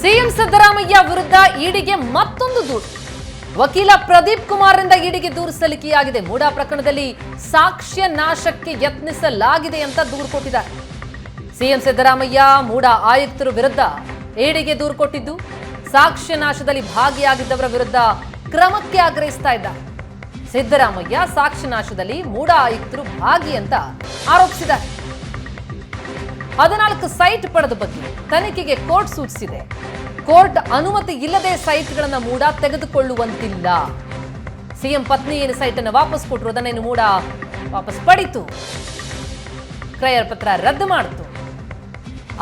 CM Siddaramaiah ವಿರುದ್ಧ ಇಡಿಗೆ ಮತ್ತೊಂದು ದೂರು. ವಕೀಲ ಪ್ರದೀಪ್ ಕುಮಾರ್ ರಿಂದ ಇಡಿಗೆ ದೂರು ಸಲ್ಲಿಕೆಯಾಗಿದೆ. ಮೂಡಾ ಪ್ರಕರಣದಲ್ಲಿ ಸಾಕ್ಷ್ಯ ನಾಶಕ್ಕೆ ಯತ್ನಿಸಲಾಗಿದೆ ಅಂತ ದೂರು ಕೊಟ್ಟಿದ್ದಾರೆ. ಸಿಎಂ ಸಿದ್ದರಾಮಯ್ಯ, ಮೂಡಾ ಆಯುಕ್ತರು ವಿರುದ್ಧ ಇಡಿಗೆ ದೂರು ಕೊಟ್ಟಿದ್ದು, ಸಾಕ್ಷ್ಯ ನಾಶದಲ್ಲಿ ಭಾಗಿಯಾಗಿದ್ದವರ ವಿರುದ್ಧ ಕ್ರಮಕ್ಕೆ ಆಗ್ರಹಿಸ್ತಾ ಇದ್ದಾರೆ. ಸಿದ್ದರಾಮಯ್ಯ ಸಾಕ್ಷ್ಯ ನಾಶದಲ್ಲಿ ಮೂಡಾ ಆಯುಕ್ತರು ಭಾಗಿ ಅಂತ ಆರೋಪಿಸಿದ್ದಾರೆ. ಹದಿನಾಲ್ಕು ಸೈಟ್ ಪಡೆದ ಬಗ್ಗೆ ತನಿಖೆಗೆ ಕೋರ್ಟ್ ಸೂಚಿಸಿದೆ. ಕೋರ್ಟ್ ಅನುಮತಿ ಇಲ್ಲದೆ ಸೈಟ್ಗಳನ್ನು ಮೂಡ ತೆಗೆದುಕೊಳ್ಳುವಂತಿಲ್ಲ. ಸಿಎಂ ಪತ್ನಿ ಏನು ಸೈಟ್ ಅನ್ನು ವಾಪಸ್ ಕೊಟ್ಟರು ಅದನ್ನೇನು ಮೂಡ ವಾಪಸ್ ಪಡಿತು. ಕ್ರಯರ್ ಪತ್ರ ರದ್ದು ಮಾಡಿತು.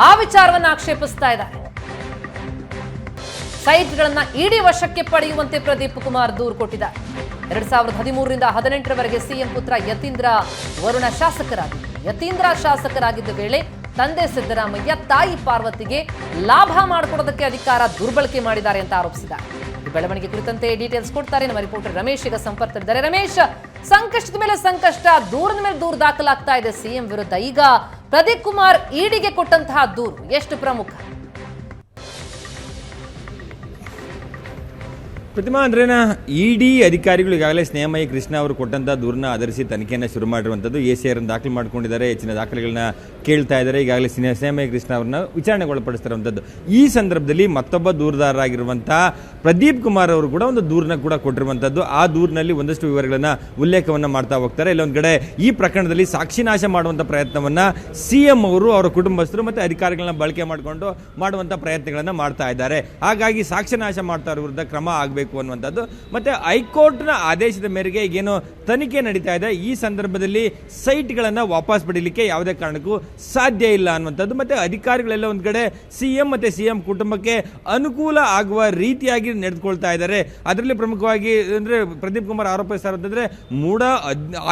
ಆ ವಿಚಾರವನ್ನು ಆಕ್ಷೇಪಿಸ್ತಾ ಇದ್ದಾರೆ. ಸೈಟ್ಗಳನ್ನ ಇಡೀ ವಶಕ್ಕೆ ಪಡೆಯುವಂತೆ ಪ್ರದೀಪ್ ಕುಮಾರ್ ದೂರು ಕೊಟ್ಟಿದ್ದಾರೆ. ಎರಡ್ ಸಾವಿರದ ಹದಿಮೂರರಿಂದ ಹದಿನೆಂಟರವರೆಗೆ ಸಿಎಂ ಪುತ್ರ ಯತೀಂದ್ರ ವರುಣ ಶಾಸಕರಾಗಿದ್ದರು. ಯತೀಂದ್ರ ಶಾಸಕರಾಗಿದ್ದ ವೇಳೆ ತಂದೆ ಸಿದ್ದರಾಮಯ್ಯ ತಾಯಿ ಪಾರ್ವತಿಗೆ ಲಾಭ ಮಾಡಿಕೊಡೋದಕ್ಕೆ ಅಧಿಕಾರ ದುರ್ಬಳಕೆ ಮಾಡಿದ್ದಾರೆ ಅಂತ ಆರೋಪಿಸಿದ್ದಾರೆ. ಬೆಳವಣಿಗೆ ಕುರಿತಂತೆ ಡೀಟೇಲ್ಸ್ ಕೊಡ್ತಾರೆ ನಮ್ಮ ರಿಪೋರ್ಟರ್ ರಮೇಶ್. ಈಗ ಸಂಪರ್ಕದಲ್ಲಿದ್ದಾರೆ ರಮೇಶ್, ಸಂಕಷ್ಟದ ಮೇಲೆ ಸಂಕಷ್ಟ, ದೂರದ ಮೇಲೆ ದೂರು ದಾಖಲಾಗ್ತಾ ಇದೆ. ಸಿಎಂ ವಿರುದ್ಧ ಈಗ ಪ್ರದೀಪ್ ಕುಮಾರ್ ಇಡಿಗೆ ಕೊಟ್ಟಂತಹ ದೂರು ಎಷ್ಟು ಪ್ರಮುಖ? ಪ್ರತಿಮಾ ಅಂದ್ರೇನ ಇಡಿ ಅಧಿಕಾರಿಗಳು ಈಗಾಗಲೇ ಸ್ನೇಹಮಯಿ ಕೃಷ್ಣ ಅವರು ಕೊಟ್ಟಂತ ದೂರನ್ನ ಆಧರಿಸಿ ತನಿಖೆಯನ್ನು ಶುರು ಮಾಡಿರುವಂಥದ್ದು ಎ ಸಿ ಆರ್ ದಾಖಲು ಮಾಡ್ಕೊಂಡಿದ್ದಾರೆ. ಹೆಚ್ಚಿನ ದಾಖಲೆಗಳನ್ನ ಕೇಳ್ತಾ ಇದ್ದಾರೆ. ಈಗಾಗಲೇ ಸ್ನೇಹ, ಸ್ನೇಹಮಯಿ ಕೃಷ್ಣ ಅವ್ರನ್ನ ವಿಚಾರಣೆಗೊಳಪಡಿಸ್ತಿರುವಂಥದ್ದು ಈ ಸಂದರ್ಭದಲ್ಲಿ ಮತ್ತೊಬ್ಬ ದೂರದಾರರಾಗಿರುವಂತಹ ಪ್ರದೀಪ್ ಕುಮಾರ್ ಅವರು ಕೂಡ ಒಂದು ದೂರನ್ನ ಕೂಡ ಕೊಟ್ಟಿರುವಂಥದ್ದು ಆ ದೂರಿನಲ್ಲಿ ಒಂದಷ್ಟು ವಿವರಗಳನ್ನು ಉಲ್ಲೇಖವನ್ನು ಮಾಡ್ತಾ ಹೋಗ್ತಾರೆ. ಇಲ್ಲೊಂದು ಕಡೆ ಈ ಪ್ರಕರಣದಲ್ಲಿ ಸಾಕ್ಷಿ ನಾಶ ಮಾಡುವಂಥ ಪ್ರಯತ್ನವನ್ನು ಸಿ ಎಂ ಅವರು ಅವರ ಕುಟುಂಬಸ್ಥರು ಮತ್ತು ಅಧಿಕಾರಿಗಳನ್ನ ಬಳಕೆ ಮಾಡಿಕೊಂಡು ಮಾಡುವಂಥ ಪ್ರಯತ್ನಗಳನ್ನು ಮಾಡ್ತಾ ಇದ್ದಾರೆ. ಹಾಗಾಗಿ ಸಾಕ್ಷಿ ನಾಶ ಮಾಡ್ತಾ ಇರೋ ವಿರುದ್ಧ ಕ್ರಮ ಆಗಬೇಕು. ಅನ್ನುವಂಥದ್ದು. ಮತ್ತೆ ಹೈಕೋರ್ಟ್ನ ಆದೇಶದ ಮೇರೆಗೆ ಈಗೇನು ತನಿಖೆ ನಡೀತಾ ಇದೆ. ಈ ಸಂದರ್ಭದಲ್ಲಿ ಸೈಟ್ಗಳನ್ನು ವಾಪಸ್ ಪಡೀಲಿಕ್ಕೆ ಯಾವುದೇ ಕಾರಣಕ್ಕೂ ಸಾಧ್ಯ ಇಲ್ಲ ಅನ್ನುವಂಥದ್ದು. ಮತ್ತೆ ಅಧಿಕಾರಿಗಳೆಲ್ಲ ಒಂದು ಕಡೆ ಸಿಎಂ ಸಿ ಸಿಎಂ ಕುಟುಂಬಕ್ಕೆ ಅನುಕೂಲ ಆಗುವ ರೀತಿಯಾಗಿ ನಡೆದುಕೊಳ್ತಾ ಇದ್ದಾರೆ. ಅದರಲ್ಲಿ ಪ್ರಮುಖವಾಗಿ ಅಂದರೆ ಪ್ರದೀಪ್ ಕುಮಾರ್ ಆರೋಪಿಸ್ತಾ ಇರೋದಂದರೆ ಮೂಡ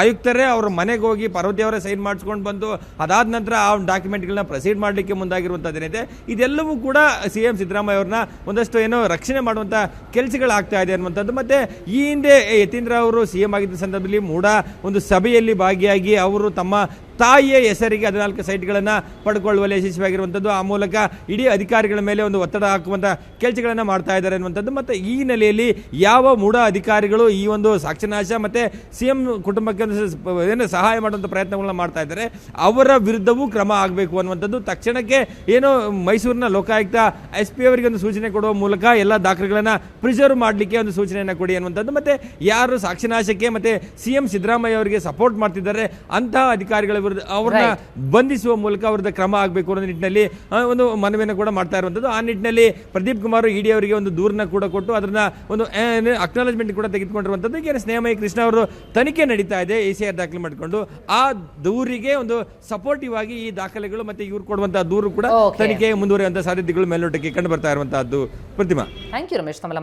ಆಯುಕ್ತರೇ ಅವರ ಮನೆಗೆ ಹೋಗಿ ಪಾರ್ವತಿ ಅವರೇ ಸೈನ್ ಮಾಡಿಸ್ಕೊಂಡು ಬಂದು ಅದಾದ ನಂತರ ಆ ಡಾಕ್ಯುಮೆಂಟ್ಗಳನ್ನ ಪ್ರೊಸೀಡ್ ಮಾಡಲಿಕ್ಕೆ ಮುಂದಾಗಿರುವಂಥದ್ದೇನಿದೆ. ಇದೆಲ್ಲವೂ ಕೂಡ ಸಿ ಎಂ ಸಿದ್ದರಾಮಯ್ಯ ಅವ್ರನ್ನ ಒಂದಷ್ಟು ಏನೋ ರಕ್ಷಣೆ ಮಾಡುವಂಥ ಕೆಲಸಗಳಾಗ್ತಾ ಇದೆ ಅನ್ನುವಂಥದ್ದು. ಮತ್ತೆ ಈ ಹಿಂದೆ ಯತೀಂದ್ರ ಅವರು ಸಿ ಎಂ ಆಗಿದ್ದ ಸಂದರ್ಭದಲ್ಲಿ ಮೂಡ ಒಂದು ಸಭೆಯಲ್ಲಿ ಭಾಗಿಯಾಗಿ ಅವರು ತಮ್ಮ ತಾಯಿಯ ಹೆಸರಿಗೆ ಹದಿನಾಲ್ಕು ಸೈಟ್ಗಳನ್ನು ಪಡ್ಕೊಳ್ಳುವಲ್ಲಿ ಯಶಸ್ವಿಯಾಗಿರುವಂಥದ್ದು ಆ ಮೂಲಕ ಇಡೀ ಅಧಿಕಾರಿಗಳ ಮೇಲೆ ಒಂದು ಒತ್ತಡ ಹಾಕುವಂಥ ಕೆಲಸಗಳನ್ನು ಮಾಡ್ತಾ ಇದ್ದಾರೆ ಅನ್ನುವಂಥದ್ದು. ಮತ್ತು ಈ ಹಿನ್ನೆಲೆಯಲ್ಲಿ ಯಾವ ಮೂಢ ಅಧಿಕಾರಿಗಳು ಈ ಒಂದು ಸಾಕ್ಷಿನಾಶ ಮತ್ತು ಸಿ ಎಂ ಕುಟುಂಬಕ್ಕೆ ಏನು ಸಹಾಯ ಮಾಡುವಂಥ ಪ್ರಯತ್ನಗಳನ್ನ ಮಾಡ್ತಾ ಇದ್ದಾರೆ. ಅವರ ವಿರುದ್ಧವೂ ಕ್ರಮ ಆಗಬೇಕು ಅನ್ನುವಂಥದ್ದು. ತಕ್ಷಣಕ್ಕೆ ಏನು ಮೈಸೂರಿನ ಲೋಕಾಯುಕ್ತ ಎಸ್ ಪಿ ಅವರಿಗೆ ಒಂದು ಸೂಚನೆ ಕೊಡುವ ಮೂಲಕ ಎಲ್ಲ ದಾಖಲೆಗಳನ್ನು ಪ್ರಿಸರ್ವ್ ಮಾಡಲಿಕ್ಕೆ ಒಂದು ಸೂಚನೆಯನ್ನು ಕೊಡಿ ಅನ್ನುವಂಥದ್ದು. ಮತ್ತೆ ಯಾರು ಸಾಕ್ಷಿನಾಶಕ್ಕೆ ಮತ್ತೆ ಸಿ ಎಂ ಸಿದ್ದರಾಮಯ್ಯ ಅವರಿಗೆ ಸಪೋರ್ಟ್ ಮಾಡ್ತಿದ್ದಾರೆ ಅಂತಹ ಅಧಿಕಾರಿಗಳ ವಿರುದ್ಧ ಅವ್ರನ್ನ ಬಂಧಿಸುವ ಮೂಲಕ ಅವ್ರದ್ದು ಕ್ರಮ ಆಗಬೇಕು ಅನ್ನೋ ನಿಟ್ಟಿನಲ್ಲಿ ಒಂದು ಮನವಿಯನ್ನು ಕೂಡ ಮಾಡ್ತಾ ಇರುವಂಥದ್ದು. ಆ ನಿಟ್ಟಿನಲ್ಲಿ ಪ್ರದೀಪ್ ಕುಮಾರ್ ಇಡಿ ಅವರಿಗೆ ಒಂದು ದೂರನ್ನ ಕೂಡ ಕೊಟ್ಟು ಅದನ್ನ ಒಂದು ಅಕ್ನಾಲಜ್ಮೆಂಟ್ ಕೂಡ ತೆಗೆದುಕೊಂಡಿರುವಂಥದ್ದು. ಏನು ಸ್ನೇಹಮಯಿ ಕೃಷ್ಣ ಅವರು ತನಿಖೆ ನಡೀತಾ ಇದೆ ಎ ಸಿ ಆರ್ ದಾಖಲೆ ಮಾಡಿಕೊಂಡು. ಆ ದೂರಿಗೆ ಒಂದು ಸಪೋರ್ಟಿವ್ ಆಗಿ ಈ ದಾಖಲೆಗಳು ಮತ್ತೆ ಇವ್ರು ಕೊಡುವಂತಹ ದೂರು ಕೂಡ. ತನಿಖೆ ಮುಂದುವರಿಯುವಂತಹ ಸಾಧ್ಯತೆಗಳು ಮೇಲ್ನೋಟಕ್ಕೆ ಕಂಡು ಬರ್ತಾ ಇರುವಂತಹದ್ದು. ಪ್ರತಿಮಾ. ಥ್ಯಾಂಕ್ ಯು ರಮೇಶ್ ತಮ್ಮೆಲ್ಲ